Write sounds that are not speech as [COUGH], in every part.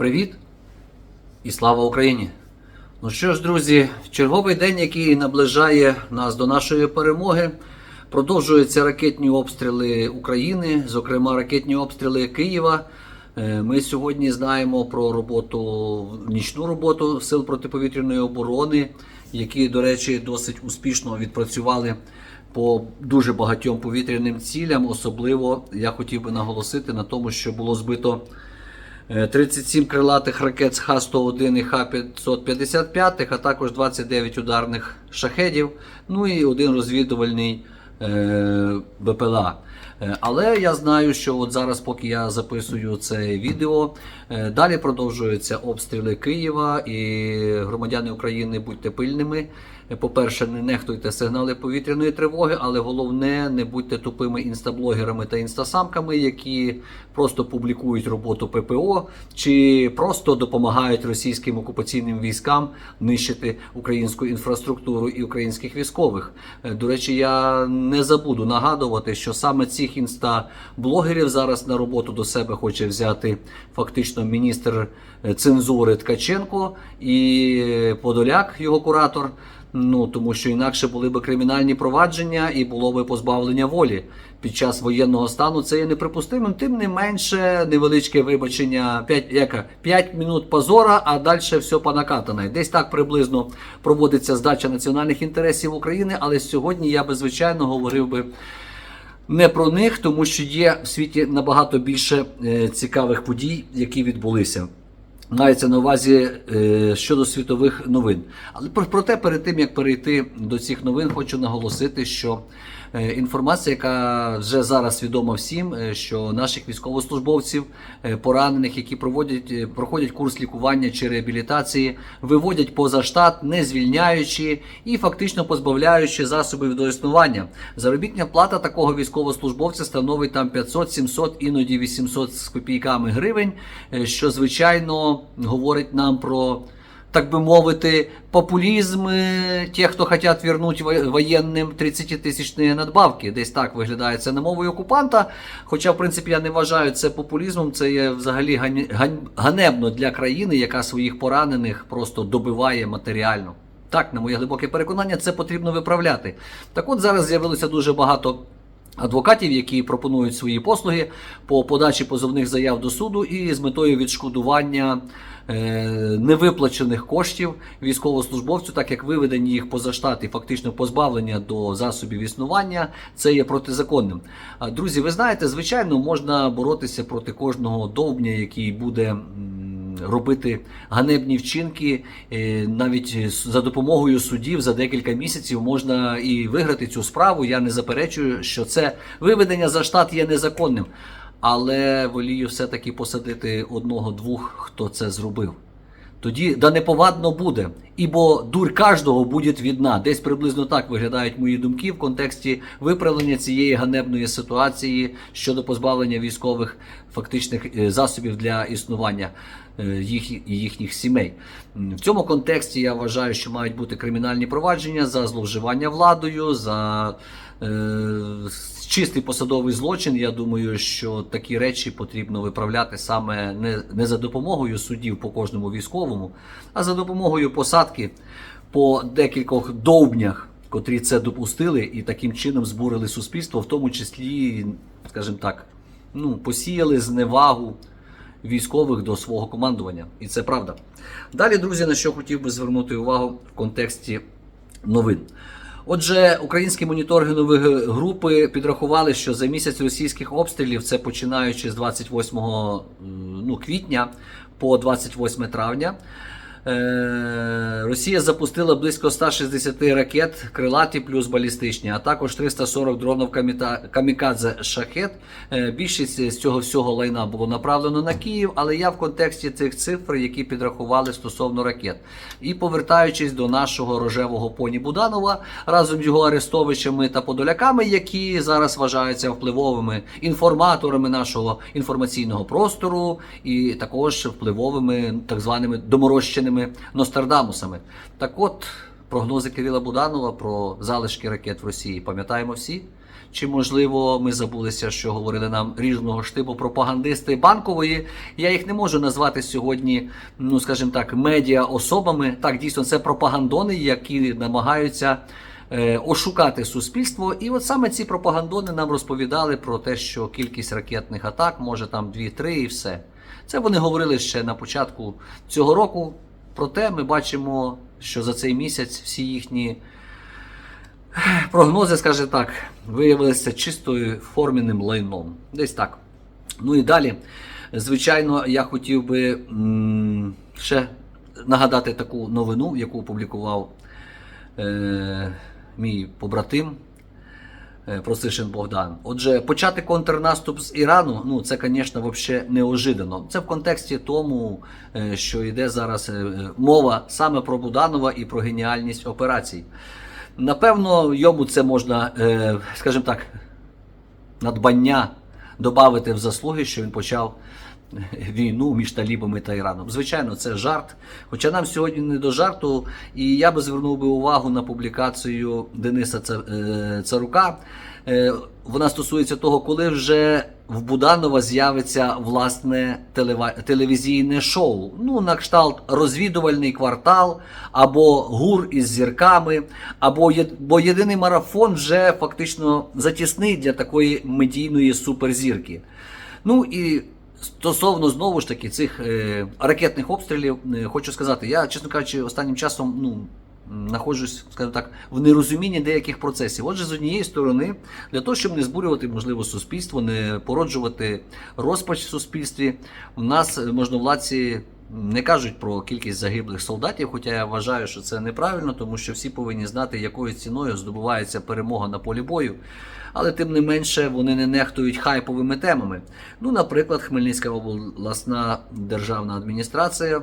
Привіт і слава Україні! Ну що ж, друзі, черговий день, який наближає нас до нашої перемоги. Продовжуються ракетні обстріли України, зокрема ракетні обстріли Києва. Е, Ми сьогодні знаємо про роботу, нічну роботу сил протиповітряної оборони, які, до речі, досить успішно відпрацювали по дуже багатьом повітряним цілям. Особливо я хотів би наголосити на тому, що було збито 37 крилатих ракет з Х-101 і Х-555, а також 29 ударних шахедів, ну і один розвідувальний е, БПЛА. Е, Але я знаю, що от зараз, поки я записую це відео, е, далі продовжуються обстріли Києва і громадяни України будьте пильними. Е, По-перше, не нехтуйте сигнали повітряної тривоги, але головне, не будьте тупими інстаблогерами та інстасамками, які просто публікують роботу ППО чи просто допомагають російським окупаційним військам нищити українську інфраструктуру і українських військових. Е, До речі, я не забуду нагадувати, що саме цих інстаблогерів зараз на роботу до себе хоче взяти фактично міністр цензури Ткаченко і Подоляк, його куратор. Ну тому що інакше були б кримінальні провадження і було б позбавлення волі під час воєнного стану. Це є неприпустимим. Тим не менше, невеличке вибачення 5, яка 5 минут позора, а далі все понакатане. Десь так приблизно проводиться здача національних інтересів України. Але сьогодні я би звичайно говорив би. Не про них, тому що є в світі набагато більше е, цікавих подій, які відбулися. Мається на увазі е, щодо світових новин. Але про- проте перед тим як перейти до цих новин, хочу наголосити, що інформація, яка вже зараз відома всім, е, що наших військовослужбовців, е, поранених, які проводять е, проходять курс лікування чи реабілітації, виводять поза штат, не звільняючи і фактично позбавляючи засобів до існування. Заробітня плата такого військовослужбовця становить там 500, 700, іноді 800 з копійками гривень, е, що звичайно говорить нам про. Так би мовити, популізм тих, хто хочуть вернути воєнним 30-тисячні надбавки. Десь так виглядає це на мовою окупанта. Хоча, в принципі, я не вважаю це популізмом, це є взагалі ганебно для країни, яка своїх поранених просто добиває матеріально. Так, на моє глибоке переконання, це потрібно виправляти. Так от зараз з'явилося дуже багато адвокатів, які пропонують свої послуги по подачі позовних заяв до суду і з метою відшкодування е, невиплачених коштів військовослужбовцю, так як виведення їх поза штат і фактично позбавлення до засобів існування, це є протизаконним. Друзі, ви знаєте, звичайно, можна боротися проти кожного довбня, який буде. Робити ганебні вчинки е, навіть за допомогою судів за декілька місяців можна і виграти цю справу. Я не заперечую, що це виведення за штат є незаконним, але волію все-таки посадити одного-двох, хто це зробив. Тоді да неповадно буде, ібо дурь кожного буде відна. Десь приблизно так виглядають мої думки в контексті виправлення цієї ганебної ситуації щодо позбавлення військових фактичних е, засобів для існування е, їх і їхніх сімей. В цьому контексті я вважаю, що мають бути кримінальні провадження за зловживання владою, за е, чистий посадовий злочин. Я думаю, що такі речі потрібно виправляти саме не, не за допомогою судів по кожному військовому, а за допомогою посадки по декількох довбнях, котрі це допустили, і таким чином збурили суспільство, в тому числі, скажімо так, ну, посіяли зневагу військових до свого командування. І це правда. Далі, друзі, на що хотів би звернути увагу в контексті новин. Отже, українські моніторгінові групи підрахували, що за місяць російських обстрілів, це починаючи з 28 м, ну, квітня по 28 травня, Росія запустила близько 160 ракет крилаті плюс балістичні, а також 340 дронів камікадзе шахет. Е, Більшість з цього всього лайна було направлено на Київ, але я в контексті цих цифр, які підрахували стосовно ракет. І повертаючись до нашого рожевого поні Буданова разом з його арестовичами та подоляками, які зараз вважаються впливовими інформаторами нашого інформаційного простору, і також впливовими так званими доморощеними Нострадамусами. Так от. прогнози Кирила Буданова про залишки ракет в Росії. Пам'ятаємо всі? Чи можливо ми забулися, що говорили нам різного штибу пропагандисти банкової? Я їх не можу назвати сьогодні, ну скажімо так, медіа особами. Так, дійсно, це пропагандони, які намагаються е, ошукати суспільство. І от саме ці пропагандони нам розповідали про те, що кількість ракетних атак може там 2-3 і все. Це вони говорили ще на початку цього року. Проте ми бачимо, що за цей місяць всі їхні прогнози, скажімо так, виявилися чистою формінним лайном. Десь так. Ну і далі, звичайно, я хотів би ще нагадати таку новину, яку опублікував е, мій побратим. Е, Просишин Богдан. Отже, почати контрнаступ з Ірану, ну це, звісно, взагалі неожиданно. Це в контексті тому, е, що йде зараз е, мова саме про Буданова і про геніальність операцій. Напевно, йому це можна, скажімо так, надбання додати в заслуги, що він почав [LAUGHS] війну між талібами та Іраном. Звичайно, це жарт. Хоча нам сьогодні не до жарту, і я би звернув би увагу на публікацію Дениса е, Царука. Е, Вона стосується того, коли вже в Буданова з'явиться власне телевізійне шоу. Ну, на кшталт розвідувальний квартал, або гур із зірками, або бо єдиний марафон вже фактично затісний для такої медійної суперзірки. Ну і стосовно знову ж таки цих е, ракетних обстрілів, е, хочу сказати, я, чесно кажучи, останнім часом ну, м, знаходжусь, скажімо так, в нерозумінні деяких процесів. Отже, з однієї сторони, для того, щоб не збурювати, можливо, суспільство, не породжувати розпач в суспільстві, у нас е, можновладці не кажуть про кількість загиблих солдатів, хоча я вважаю, що це неправильно, тому що всі повинні знати, якою ціною здобувається перемога на полі бою. Але тим не менше вони не нехтують хайповими темами. Ну, наприклад, Хмельницька обласна державна адміністрація.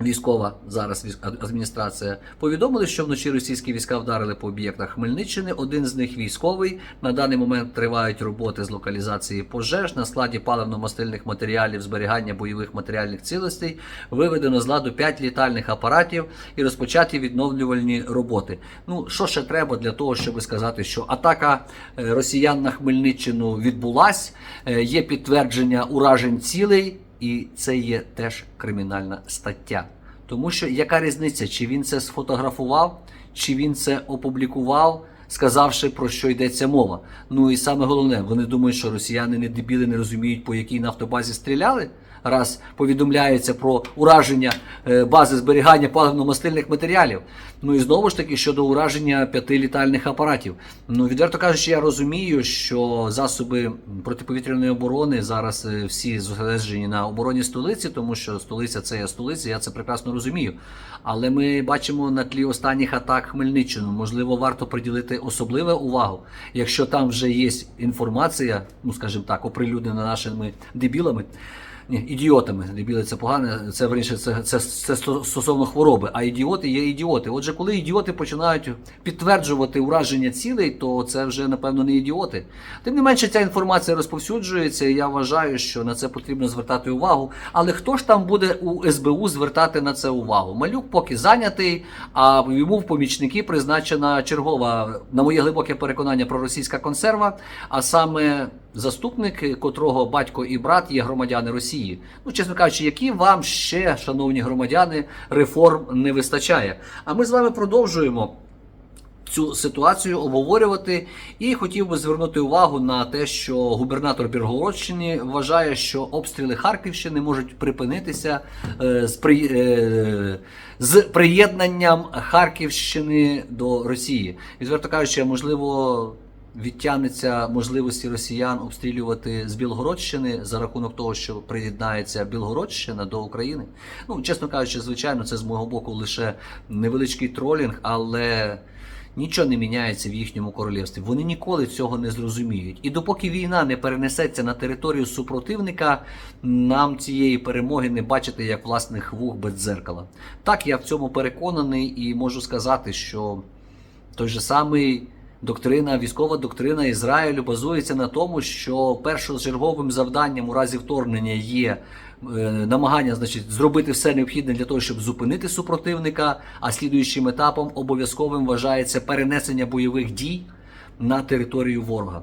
Військова зараз адміністрація повідомили, що вночі російські війська вдарили по об'єктах Хмельниччини. Один з них військовий. На даний момент тривають роботи з локалізації пожеж на складі паливно-мастильних матеріалів, зберігання бойових матеріальних цілостей. Виведено з ладу 5 літальних апаратів і розпочаті відновлювальні роботи. Ну що ще треба для того, щоб сказати, що атака е, росіян на Хмельниччину відбулась, е, є підтвердження уражень цілей. І це є теж кримінальна стаття. Тому що яка різниця, чи він це сфотографував, чи він це опублікував, сказавши про що йдеться мова. Ну і саме головне, вони думають, що росіяни не дебіли, не розуміють, по якій нафтобазі стріляли. Раз повідомляється про ураження е, бази зберігання паливно-мастильних матеріалів. Ну і знову ж таки щодо ураження п'яти літальних апаратів. Ну відверто кажучи, я розумію, що засоби протиповітряної оборони зараз е, всі зосереджені на обороні столиці, тому що столиця це є столиця, я це прекрасно розумію. Але ми бачимо на тлі останніх атак Хмельниччину. Можливо, варто приділити особливу увагу, якщо там вже є інформація, ну скажімо так, оприлюднена нашими дебілами. Ні, ідіотами. Дебіли це погане, це верніше, це, це, це стосовно хвороби. А ідіоти є ідіоти. Отже, коли ідіоти починають підтверджувати ураження цілей, то це вже напевно не ідіоти. Тим не менше, ця інформація розповсюджується, і я вважаю, що на це потрібно звертати увагу. Але хто ж там буде у СБУ звертати на це увагу? Малюк поки зайнятий, а йому в помічники призначена чергова, на моє глибоке переконання, проросійська консерва, а саме заступник, котрого батько і брат є громадяни Росії. Ну, чесно кажучи, які вам ще, шановні громадяни, реформ не вистачає? А ми з вами продовжуємо. Цю ситуацію обговорювати, і хотів би звернути увагу на те, що губернатор Біргородщини вважає, що обстріли Харківщини можуть припинитися е, з, при, е, з приєднанням Харківщини до Росії. І зверто кажучи, можливо, відтягнеться можливості росіян обстрілювати з Білгородщини за рахунок того, що приєднається Білгородщина до України. Ну, чесно кажучи, звичайно, це з мого боку лише невеличкий тролінг, але. Нічого не міняється в їхньому королівстві. Вони ніколи цього не зрозуміють. І допоки війна не перенесеться на територію супротивника, нам цієї перемоги не бачити як власних вух без дзеркала. Так, я в цьому переконаний і можу сказати, що той же самий доктрина, військова доктрина Ізраїлю базується на тому, що першочерговим завданням у разі вторгнення є е, намагання значить, зробити все необхідне для того, щоб зупинити супротивника. А слідуючим етапом обов'язковим вважається перенесення бойових дій на територію ворога.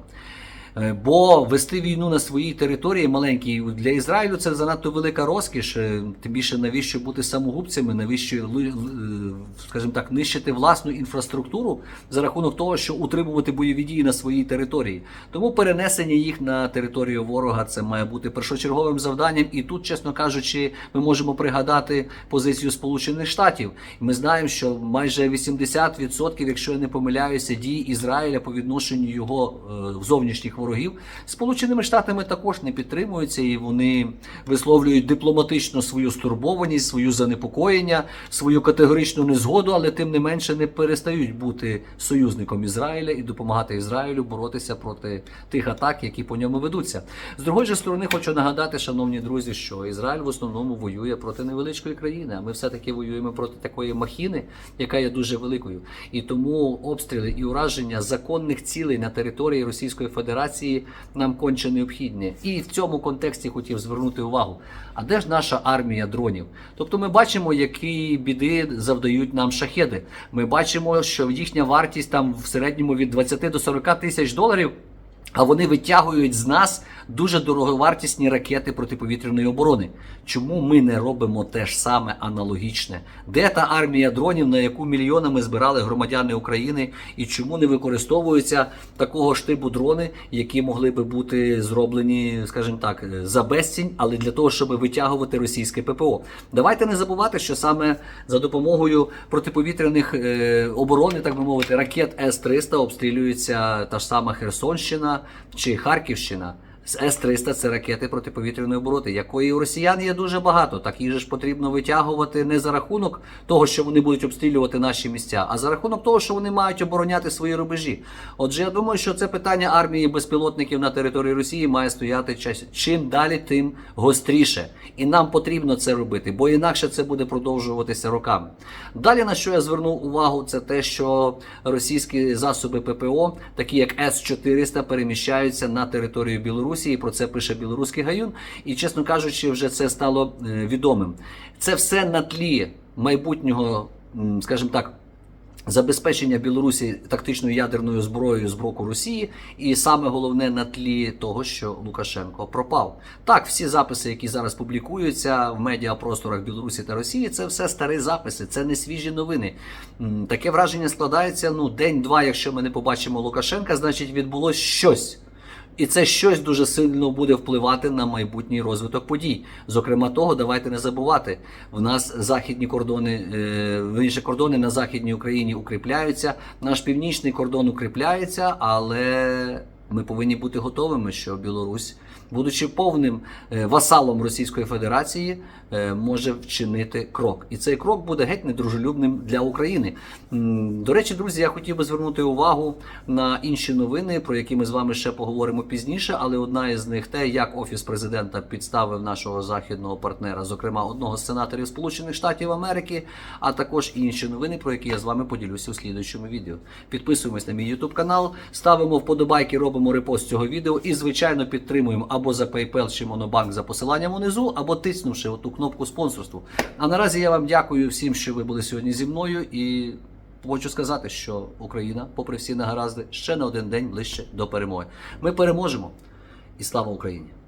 Е, Бо вести війну на своїй території маленькій для Ізраїлю це занадто велика розкіш. Е, Тим більше навіщо бути самогубцями, навіщо е, скажімо так, нищити власну інфраструктуру за рахунок того, що утримувати бойові дії на своїй території. Тому перенесення їх на територію ворога це має бути першочерговим завданням. І тут, чесно кажучи, ми можемо пригадати позицію Сполучених Штатів. Ми знаємо, що майже 80%, якщо я не помиляюся, дій Ізраїля по відношенню його зовнішніх ворогів Сполученими Штатами також не підтримуються, і вони висловлюють дипломатично свою стурбованість, свою занепокоєння, свою категоричну незгоду, але тим не менше не перестають бути союзником Ізраїля і допомагати Ізраїлю боротися проти тих атак, які по ньому ведуться. З другої ж сторони, хочу нагадати, шановні друзі, що Ізраїль в основному воює проти невеличкої країни, а ми все-таки воюємо проти такої махіни, яка є дуже великою. І тому обстріли і ураження законних цілей на території Російської Федерації нам конче необхідні. І в цьому контексті хотів звернути увагу. А де ж наша армія дронів? Тобто ми бачимо, які біди завдають нам шахеди. Ми бачимо, що їхня вартість там в середньому від 20 до 40 тисяч доларів. А вони витягують з нас дуже дороговартісні ракети протиповітряної оборони. Чому ми не робимо те ж саме аналогічне? Де та армія дронів, на яку мільйонами збирали громадяни України, і чому не використовуються такого ж типу дрони, які могли би бути зроблені, скажімо так, за безцінь, але для того, щоб витягувати російське ППО? Давайте не забувати, що саме за допомогою протиповітряних е, оборони, так би мовити, ракет С-300 обстрілюється та ж сама Херсонщина чи Харківщина. З С-300 це ракети протиповітряної оборони, якої у росіян є дуже багато. Так їх ж потрібно витягувати не за рахунок того, що вони будуть обстрілювати наші місця, а за рахунок того, що вони мають обороняти свої рубежі. Отже, я думаю, що це питання армії безпілотників на території Росії має стояти час- чим далі, тим гостріше. І нам потрібно це робити, бо інакше це буде продовжуватися роками. Далі на що я звернув увагу, це те, що російські засоби ППО, такі як С-400, переміщаються на територію Білорусі. І про це пише білоруський гаюн. І, чесно кажучи, вже це стало е, відомим. Це все на тлі майбутнього, скажімо так. Забезпечення Білорусі тактичною ядерною зброєю з боку Росії, і саме головне на тлі того, що Лукашенко пропав. Так, всі записи, які зараз публікуються в медіапросторах Білорусі та Росії, це все старі записи, це не свіжі новини. Таке враження складається: ну день-два, якщо ми не побачимо Лукашенка, значить відбулось щось. І це щось дуже сильно буде впливати на майбутній розвиток подій. Зокрема, того, давайте не забувати. В нас західні кордони, е, кордони на західній Україні укріпляються. Наш північний кордон укріпляється, але ми повинні бути готовими, що Білорусь, будучи повним е, васалом Російської Федерації, е, може вчинити крок. І цей крок буде геть недружелюбним для України. До речі, друзі, я хотів би звернути увагу на інші новини, про які ми з вами ще поговоримо пізніше. Але одна із них те, як офіс президента підставив нашого західного партнера, зокрема одного з сенаторів Сполучених Штатів Америки, а також інші новини, про які я з вами поділюся у слідуючому відео. Підписуємось на мій YouTube канал, ставимо вподобайки, робимо репост цього відео і, звичайно, підтримуємо або за PayPal чи Monobank за посиланням унизу, або тиснувши оту кнопку спонсорству. А наразі я вам дякую всім, що ви були сьогодні зі мною і. Хочу сказати, що Україна, попри всі негаразди, ще на один день ближче до перемоги. Ми переможемо і слава Україні!